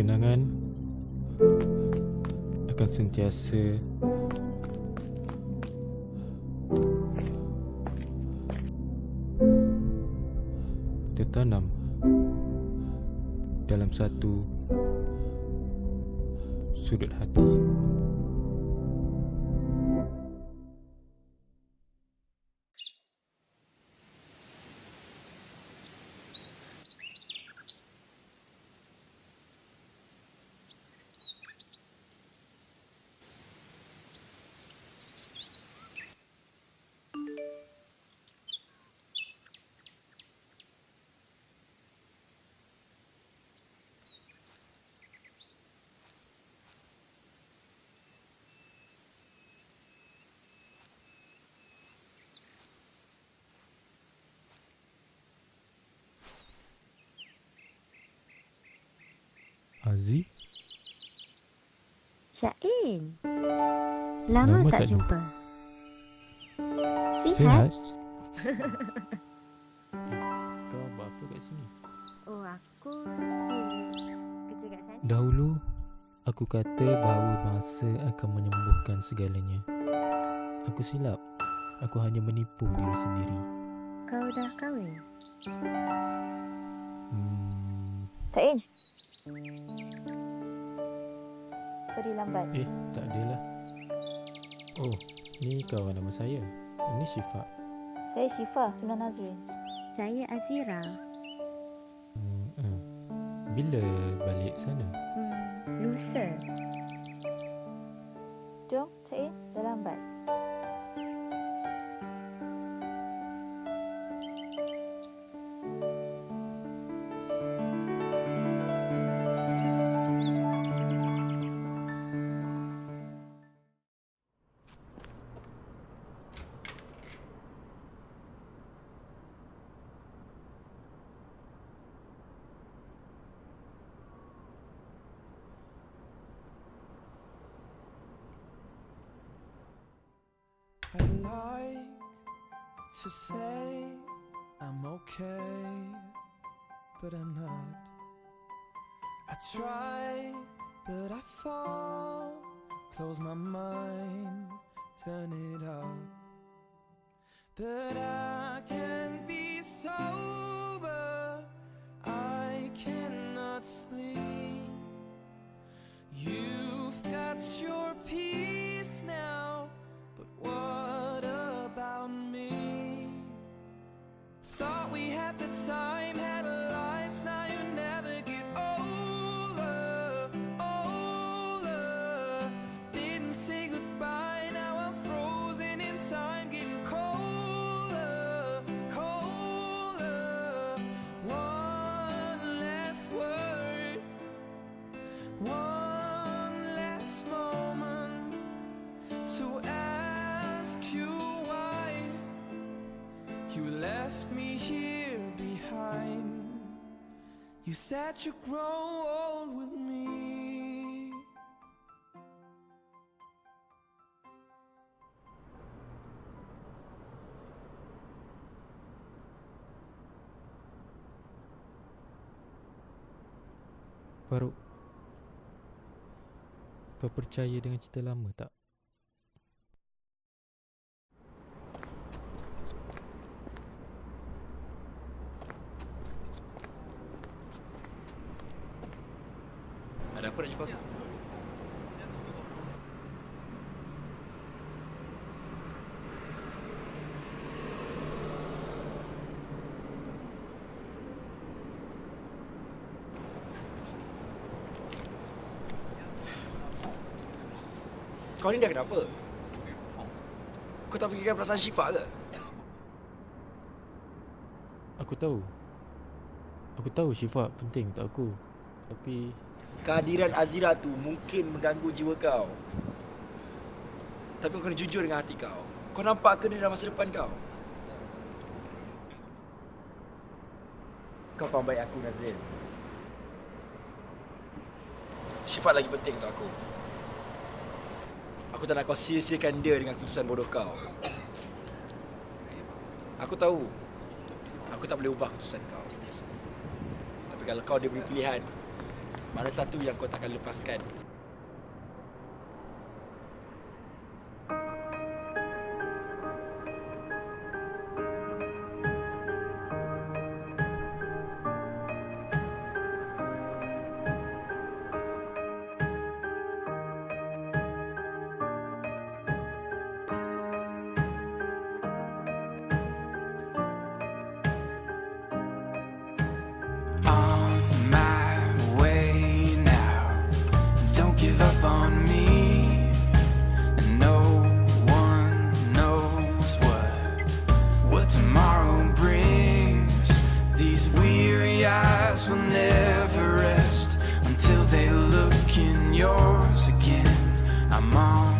Kenangan akan sentiasa tertanam dalam satu sudut hati. Aziz? Syain. Lama, Lama tak, tak jumpa. Sihat? Kau buat apa kat sini? Oh, aku kerja kat sana. Dahulu, aku kata bahawa masa akan menyembuhkan segalanya. Aku silap. Aku hanya menipu diri sendiri. Kau dah kahwin? Hmm, Sain. Sorry lambat. eh, tak adalah. Oh, ni kawan nama saya. Ini Syifa. Saya Syifa, Tunan Nazrin. Saya Azira. Hmm, hmm. Bila balik sana? Hmm, lusa. To say I'm okay, but I'm not. I try, but I fall. Close my mind, turn it up. But I you left me here behind. You said you'd grow old with me. Faruk, kau percaya dengan cerita lama tak? Jumpa aku? Kau ni dah kenapa? Kau tak fikirkan perasaan Syifa ke? Aku tahu. Aku tahu Syifa penting untuk aku. Tapi Kehadiran Azira tu mungkin mengganggu jiwa kau. Tapi kau kena jujur dengan hati kau. Kau nampak ke dia dalam masa depan kau? Kau kawan baik aku, Nazrin. Sifat lagi penting untuk aku. Aku tak nak kau sia-siakan dia dengan keputusan bodoh kau. Aku tahu. Aku tak boleh ubah keputusan kau. Tapi kalau kau dia beri pilihan, mana satu yang kau takkan lepaskan? I'm on.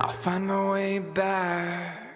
I'll find my way back.